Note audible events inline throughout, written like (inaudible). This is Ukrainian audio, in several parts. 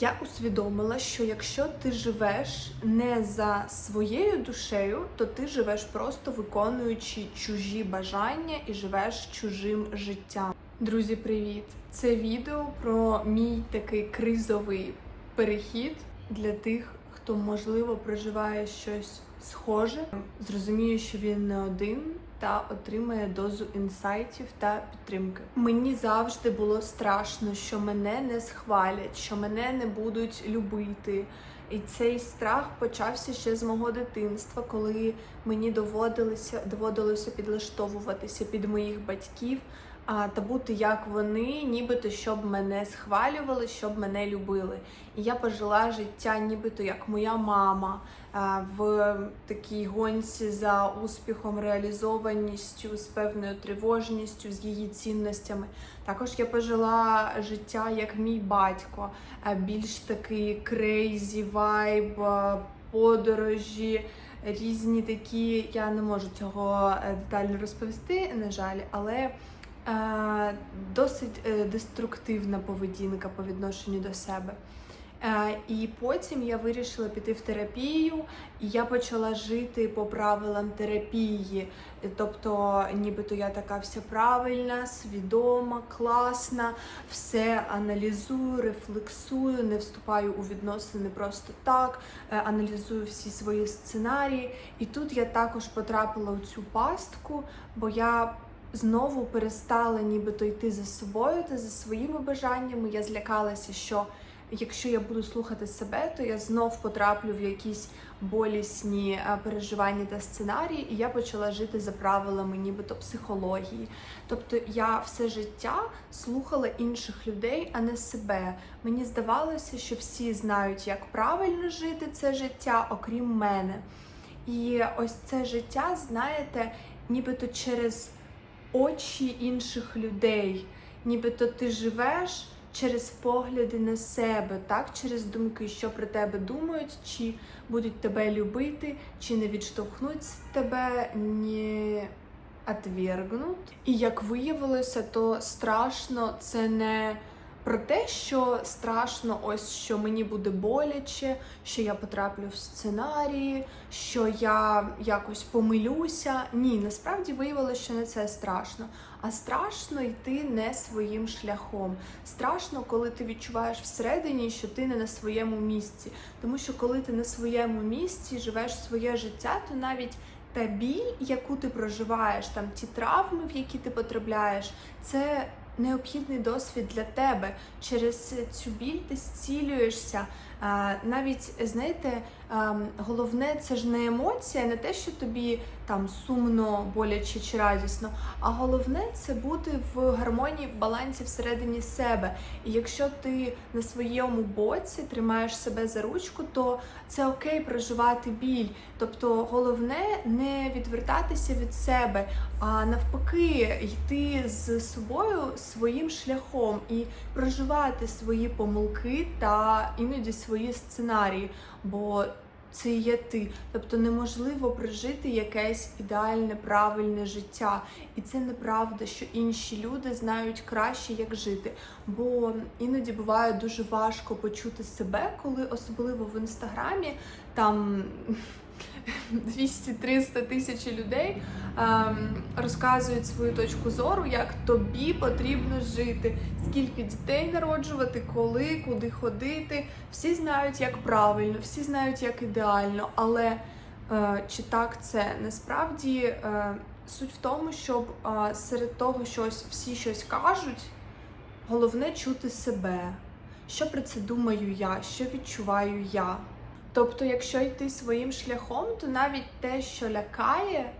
Я усвідомила, що якщо ти живеш не за своєю душею, то ти живеш просто виконуючи чужі бажання і живеш чужим життям. Друзі, привіт! Це відео про мій такий кризовий перехід для тих, хто можливо проживає щось схоже, зрозуміє, що він не один. Та отримає дозу інсайтів та підтримки. Мені завжди було страшно, що мене не схвалять, що мене не будуть любити. І цей страх почався ще з мого дитинства, коли мені доводилося доводилося підлаштовуватися під моїх батьків та бути як вони, нібито щоб мене схвалювали, щоб мене любили. І я пожила життя, нібито як моя мама в такій гонці за успіхом, реалізованістю, з певною тривожністю, з її цінностями. Також я пожила життя як мій батько, більш такий крейзі вайб, подорожі. Різні такі, я не можу цього е, детально розповісти, на жаль, але досить е, деструктивна поведінка по відношенню до себе. Е, і потім я вирішила піти в терапію, і я почала жити по правилам терапії. Тобто, нібито я така вся правильна, свідома, класна, все аналізую, рефлексую, не вступаю у відносини просто так, е, аналізую всі свої сценарії. І тут я також потрапила у цю пастку, бо я знову перестала нібито йти за собою та за своїми бажаннями. Я злякалася, що якщо я буду слухати себе, то я знов потраплю в якісь болісні е, переживання та сценарії, і я почала жити за правилами, нібито психології. Тобто я все життя слухала інших людей, а не себе. Мені здавалося, що всі знають, як правильно жити це життя, окрім мене. І ось це життя, знаєте, нібито через очі інших людей, нібито ти живеш через погляди на себе, так, через думки, що про тебе думають, чи будуть тебе любити, чи не відштовхнуть тебе, не отвергнуть. І як виявилося, то страшно це не про те, що страшно, ось що мені буде боляче, що я потраплю в сценарії, що я якось помилюся. Ні, насправді виявилося, що не це страшно. А страшно йти не своїм шляхом. Страшно, коли ти відчуваєш всередині, що ти не на своєму місці. Тому що коли ти на своєму місці живеш своє життя, то навіть та біль, яку ти проживаєш, там ті травми, в які ти потрапляєш, це необхідний досвід для тебе. Через цю біль ти зцілюєшся. Навіть знаєте, головне це ж не емоція, не те, що тобі там сумно, боляче чи радісно. А головне це бути в гармонії, в балансі всередині себе. І якщо ти на своєму боці тримаєш себе за ручку, то це окей проживати біль. Тобто головне не відвертатися від себе, а навпаки, йти з собою своїм шляхом і проживати свої помилки та іноді свої сценарії. бо це є ти. Тобто неможливо прожити якесь ідеальне, правильне життя. І це неправда, що інші люди знають краще, як жити. Бо іноді буває дуже важко почути себе, коли особливо в інстаграмі там. 200-300 тисяч людей ем, розказують свою точку зору, як тобі потрібно жити, скільки дітей народжувати, коли, куди ходити. Всі знають, як правильно, всі знають, як ідеально, але е, чи так це насправді е, суть в тому, щоб е, серед того, що всі щось кажуть, головне чути себе. Що про це думаю я, що відчуваю я. Тобто, якщо йти своїм шляхом, то навіть те, що лякає,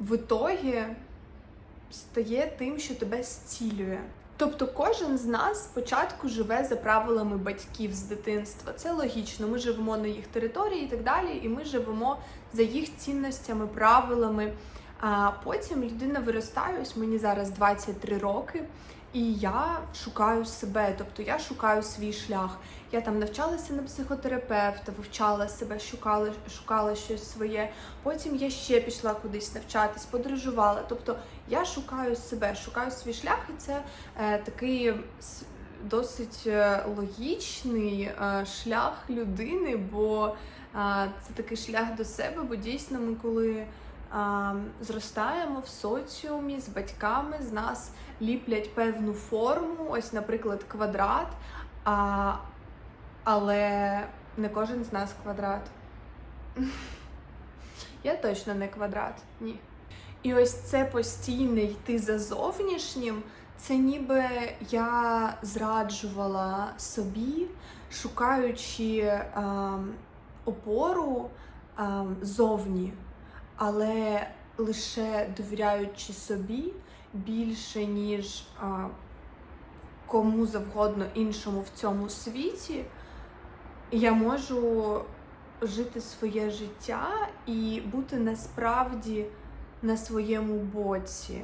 в ітогі стає тим, що тебе зцілює. Тобто кожен з нас спочатку живе за правилами батьків з дитинства. Це логічно. Ми живемо на їх території і так далі, і ми живемо за їх цінностями, правилами. А потім людина виростає, ось мені зараз 23 роки. І я шукаю себе, тобто я шукаю свій шлях. Я там навчалася на психотерапевта, вивчала себе, шукала шукала щось своє. Потім я ще пішла кудись навчатись, подорожувала. Тобто я шукаю себе, шукаю свій шлях, і це е, такий досить е, логічний е, шлях людини, бо е, це такий шлях до себе, бо дійсно ми коли зростаємо в соціумі з батьками, з нас ліплять певну форму, ось, наприклад, квадрат, а, але не кожен з нас квадрат. Я точно не квадрат, ні. І ось це постійне йти за зовнішнім, це ніби я зраджувала собі, шукаючи ем, опору ем, зовні, але лише довіряючи собі більше, ніж е, кому завгодно іншому в цьому світі, я можу жити своє життя і бути насправді на своєму боці.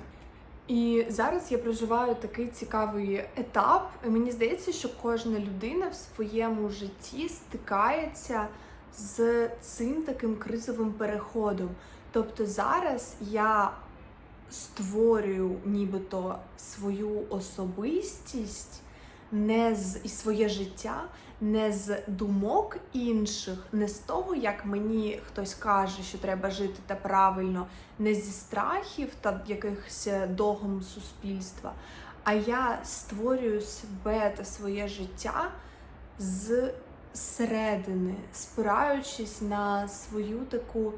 І зараз я проживаю такий цікавий етап. І Мені здається, що кожна людина в своєму житті стикається з цим таким кризовим переходом. Тобто зараз я створюю нібито свою особистість не з і своє життя не з думок інших, не з того, як мені хтось каже, що треба жити та правильно, не зі страхів та якихось догм суспільства, а я створюю себе та своє життя з середини, спираючись на свою таку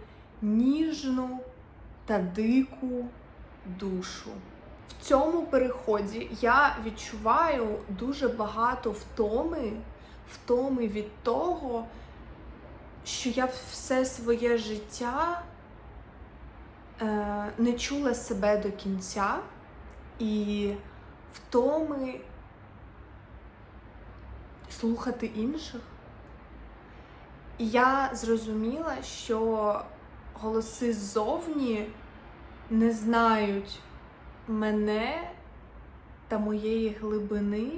ніжну та дику душу. В цьому переході я відчуваю дуже багато втоми, втоми від того, що я все своє життя е, не чула себе до кінця, і втоми слухати інших. І я зрозуміла, що голоси ззовні не знають мене та моєї глибини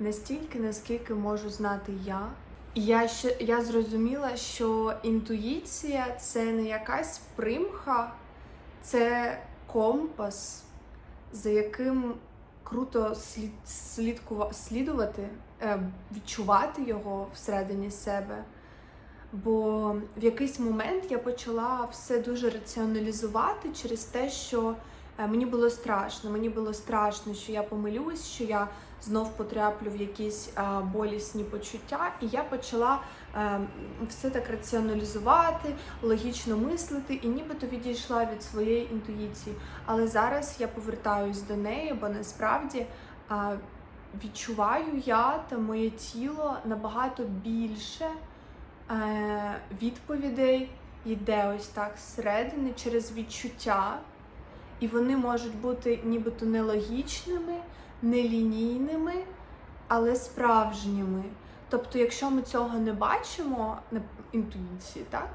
настільки, наскільки можу знати я. Я ще я зрозуміла, що інтуїція це не якась примха, це компас, за яким круто слід, слідкува, слідувати, е, відчувати його всередині себе. Бо в якийсь момент я почала все дуже раціоналізувати через те, що е, мені було страшно. Мені було страшно, що я помилюсь, що я знов потраплю в якісь болісні почуття, і я почала все так раціоналізувати, логічно мислити, і нібито відійшла від своєї інтуїції. Але зараз я повертаюсь до неї, бо насправді відчуваю я та моє тіло набагато більше відповідей йде ось так зсередини через відчуття. І вони можуть бути нібито нелогічними, нелінійними, але справжніми. Тобто, якщо ми цього не бачимо на інтуїції, так?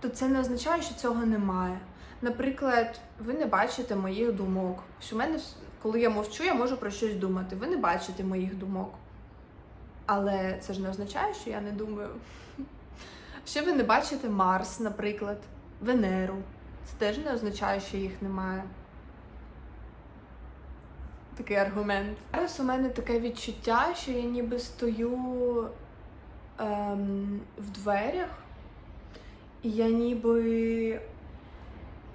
то це не означає, що цього немає. Наприклад, ви не бачите моїх думок. Що в мене, коли я мовчу, я можу про щось думати. Ви не бачите моїх думок. Але це ж не означає, що я не думаю. Ще ви не бачите Марс, наприклад, Венеру. Це теж не означає, що їх немає такий аргумент. Зараз у мене таке відчуття, що я ніби стою ем, в дверях, і я ніби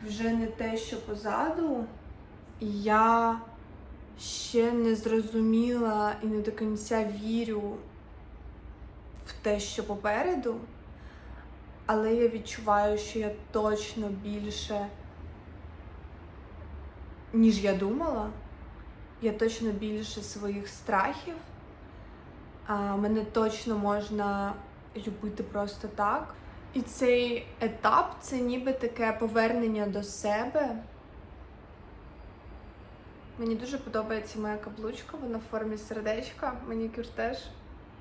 вже не те, що позаду, і я ще не зрозуміла і не до кінця вірю в те, що попереду, але я відчуваю, що я точно більше, ніж я думала я точно більше своїх страхів. А, Мене точно можна любити просто так. І цей етап це ніби таке повернення до себе. Мені дуже подобається моя каблучка, вона в формі сердечка, манікюр теж.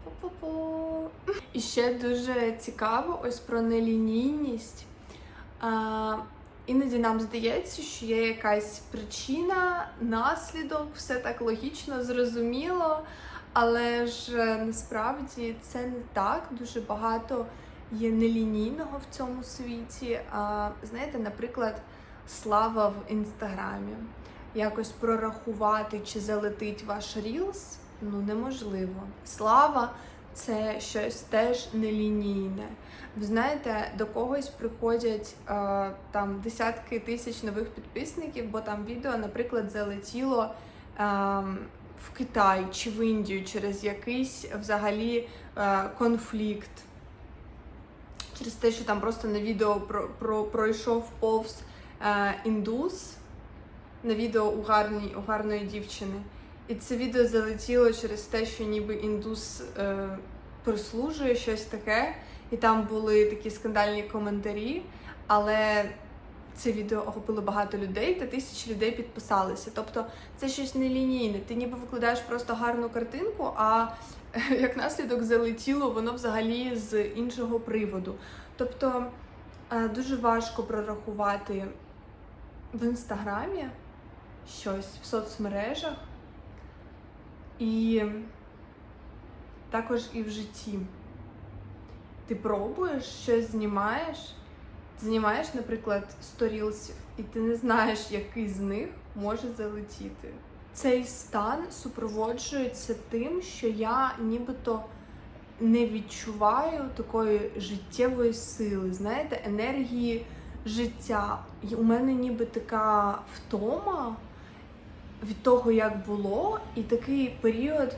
Пу-пу-пу. І ще дуже цікаво ось про нелінійність. Іноді нам здається, що є якась причина, наслідок, все так логічно, зрозуміло, але ж е, насправді це не так. Дуже багато є нелінійного в цьому світі. А, Знаєте, наприклад, слава в інстаграмі. Якось прорахувати, чи залетить ваш рілс, ну неможливо. Слава це щось теж нелінійне. Ви знаєте, до когось приходять е, там десятки тисяч нових підписників, бо там відео, наприклад, залетіло е, в Китай чи в Індію через якийсь взагалі е, конфлікт. Через те, що там просто на відео про, про, пройшов повз е, індус на відео у, гарній, у гарної дівчини. І це відео залетіло через те, що ніби індус е, прислужує щось таке, і там були такі скандальні коментарі, але це відео охопило багато людей, та тисячі людей підписалися. Тобто це щось нелінійне. Ти ніби викладаєш просто гарну картинку, а як наслідок залетіло воно взагалі з іншого приводу. Тобто е, дуже важко прорахувати в інстаграмі щось в соцмережах і також і в житті. Ти пробуєш щось знімаєш, знімаєш, наприклад, сторілсів, і ти не знаєш, який з них може залетіти. Цей стан супроводжується тим, що я нібито не відчуваю такої життєвої сили, знаєте, енергії життя. І у мене ніби така втома від того, як було, і такий період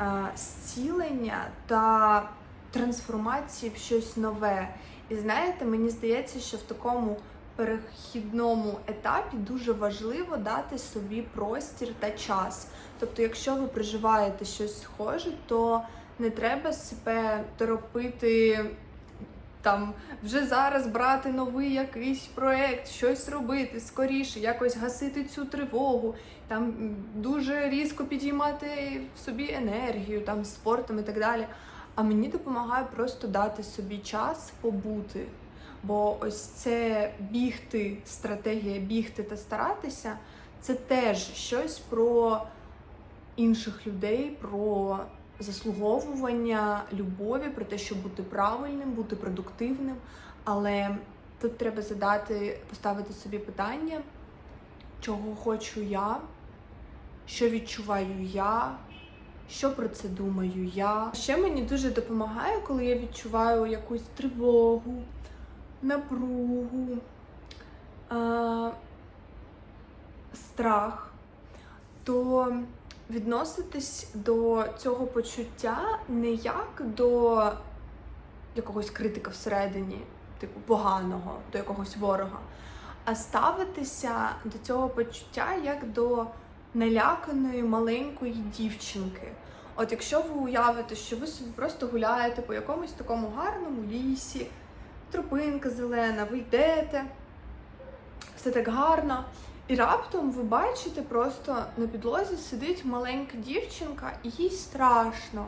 е, зцілення та трансформації в щось нове. І знаєте, мені здається, що в такому перехідному етапі дуже важливо дати собі простір та час. Тобто, якщо ви проживаєте щось схоже, то не треба себе торопити там вже зараз брати новий якийсь проект, щось робити скоріше, якось гасити цю тривогу, там дуже різко підіймати в собі енергію, там спортом і так далі. А мені допомагає просто дати собі час побути. Бо ось це бігти, стратегія бігти та старатися, це теж щось про інших людей, про заслуговування любові, про те, щоб бути правильним, бути продуктивним. Але тут треба задати, поставити собі питання, чого хочу я, що відчуваю я, що про це думаю я. Ще мені дуже допомагає, коли я відчуваю якусь тривогу, напругу, е- страх, то відноситись до цього почуття не як до якогось критика всередині, типу поганого, до якогось ворога, а ставитися до цього почуття як до наляканої маленької дівчинки. От якщо ви уявите, що ви собі просто гуляєте по якомусь такому гарному лісі, тропинка зелена, ви йдете, все так гарно. І раптом ви бачите, просто на підлозі сидить маленька дівчинка, і їй страшно.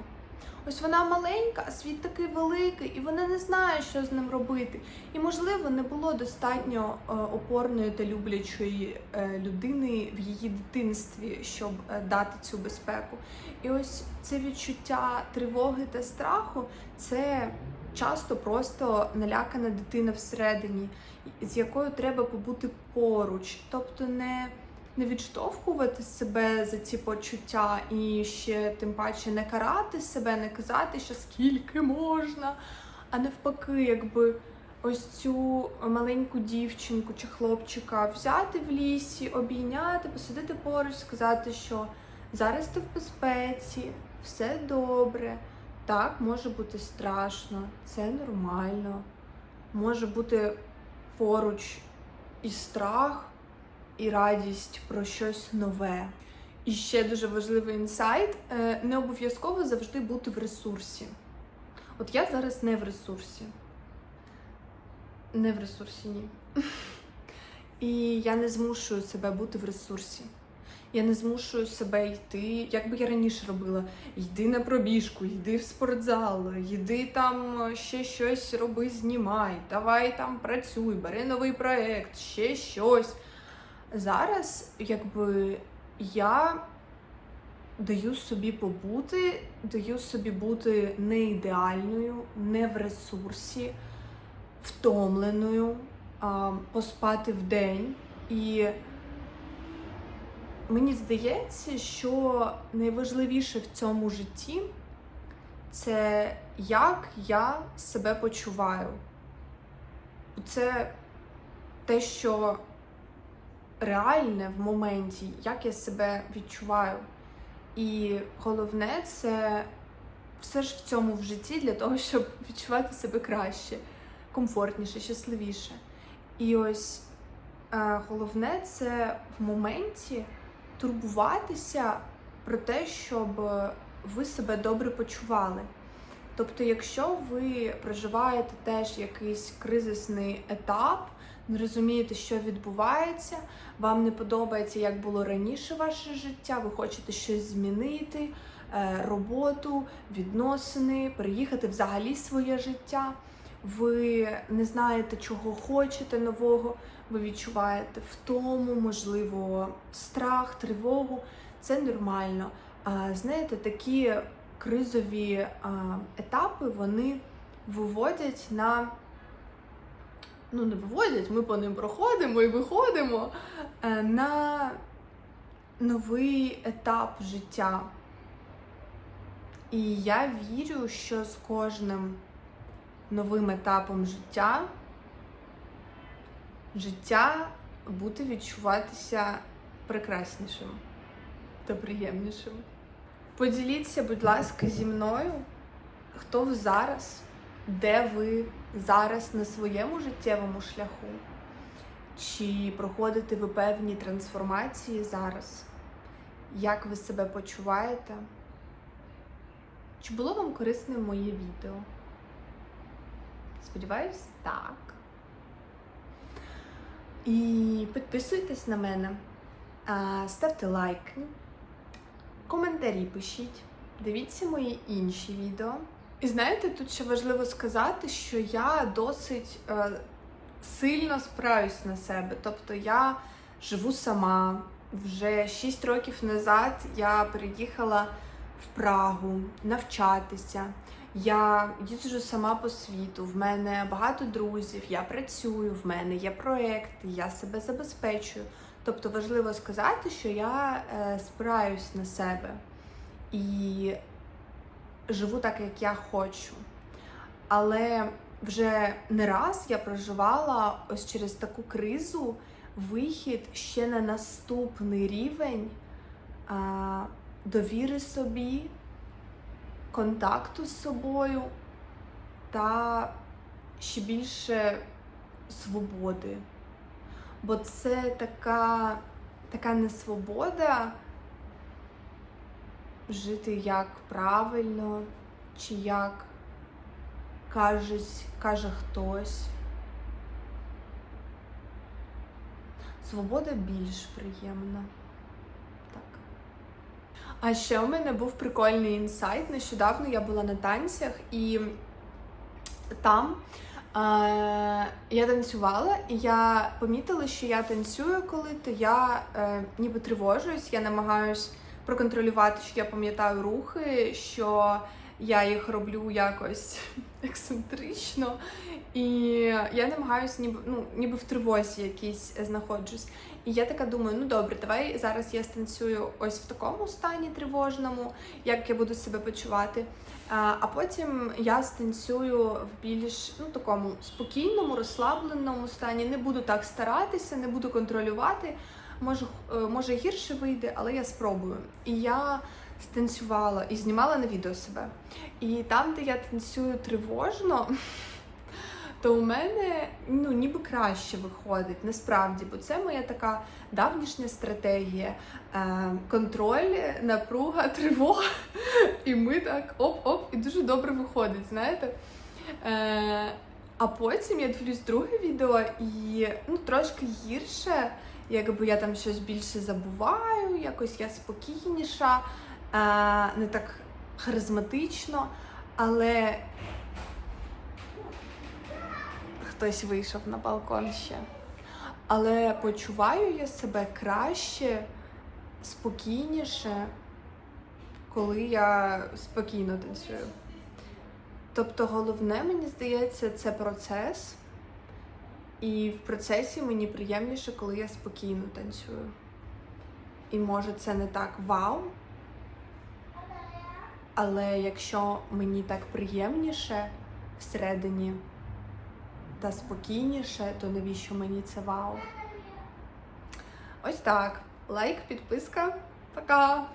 Ось вона маленька, а світ такий великий, і вона не знає, що з ним робити. І, можливо, не було достатньо е, опорної та люблячої е, людини в її дитинстві, щоб е, дати цю безпеку. І ось це відчуття тривоги та страху це часто просто налякана дитина всередині, з якою треба побути поруч, тобто не. Не відштовхувати себе за ці почуття і ще тим паче не карати себе, не казати, що скільки можна, а навпаки, якби ось цю маленьку дівчинку чи хлопчика взяти в лісі, обійняти, посидити поруч, сказати, що зараз ти в безпеці, все добре. Так, може бути страшно, це нормально. Може бути поруч і страх, і радість про щось нове. І ще дуже важливий інсайт: е, не обов'язково завжди бути в ресурсі. От я зараз не в ресурсі. Не в ресурсі, ні. (laughs) І я не змушую себе бути в ресурсі. Я не змушую себе йти, як би я раніше робила. Йди на пробіжку, йди в спортзал, йди там ще щось роби, знімай, давай там працюй, бери новий проект, ще щось. Зараз, якби я даю собі побути, даю собі бути не ідеальною, не в ресурсі, втомленою, а, поспати в день і мені здається, що найважливіше в цьому житті це як я себе почуваю. Це те, що реальне в моменті, як я себе відчуваю. І головне це все ж в цьому в житті для того, щоб відчувати себе краще, комфортніше, щасливіше. І ось е, головне це в моменті турбуватися про те, щоб ви себе добре почували. Тобто, якщо ви проживаєте теж якийсь кризисний етап, не розумієте, що відбувається, вам не подобається, як було раніше ваше життя, ви хочете щось змінити, е, роботу, відносини, переїхати взагалі своє життя. Ви не знаєте, чого хочете нового, ви відчуваєте втому, можливо, страх, тривогу. Це нормально. А, Знаєте, такі кризові етапи вони виводять на ну не виводять, ми по ним проходимо і виходимо е, на новий етап життя. І я вірю, що з кожним новим етапом життя життя буде відчуватися прекраснішим та приємнішим. Поділіться, будь ласка, зі мною, хто ви зараз, де ви зараз на своєму життєвому шляху, чи проходите ви певні трансформації зараз? Як ви себе почуваєте? Чи було вам корисне моє відео? Сподіваюсь, так. І підписуйтесь на мене, ставте лайки, коментарі пишіть, дивіться мої інші відео. І знаєте, тут ще важливо сказати, що я досить е, сильно спираюсь на себе. Тобто я живу сама. Вже 6 років назад я переїхала в Прагу навчатися. Я їжджу сама по світу, в мене багато друзів, я працюю, в мене є проекти, я себе забезпечую. Тобто важливо сказати, що я е, спираюсь на себе і живу так, як я хочу. Але вже не раз я проживала ось через таку кризу вихід ще на наступний рівень а, довіри собі, контакту з собою та ще більше свободи. Бо це така, така несвобода жити як правильно, чи як кажуть, каже хтось. Свобода більш приємна. Так. А ще у мене був прикольний інсайт. Нещодавно я була на танцях і там е- я танцювала, і я помітила, що я танцюю, коли то я е- ніби тривожуюсь, я намагаюсь проконтролювати, що я пам'ятаю рухи, що я їх роблю якось (laughs) ексцентрично. І я намагаюся, ніби ну, ніби в тривозі якійсь знаходжусь. І я така думаю, ну добре, давай зараз я станцюю ось в такому стані тривожному, як я буду себе почувати. А, потім я станцюю в більш ну, такому спокійному, розслабленому стані. Не буду так старатися, не буду контролювати. Може, е, може гірше вийде, але я спробую. І я станцювала і знімала на відео себе. І там, де я танцюю тривожно, (laughs) то у мене ну, ніби краще виходить, насправді, бо це моя така давнішня стратегія. Е, Контроль, напруга, (laughs) тривога. І ми так оп-оп, і дуже добре виходить, знаєте. Е, А потім я дивлюсь друге відео і ну, трошки гірше, якби я там щось більше забуваю, якось я спокійніша, е, не так харизматично, але хтось вийшов на балкон ще. Але почуваю я себе краще, спокійніше, коли я спокійно танцюю. Тобто, головне, мені здається, це процес. І в процесі мені приємніше, коли я спокійно танцюю. і може це не так вау. Але якщо мені так приємніше всередині та спокійніше, то навіщо мені це вау? Ось так. Лайк, підписка. Пока!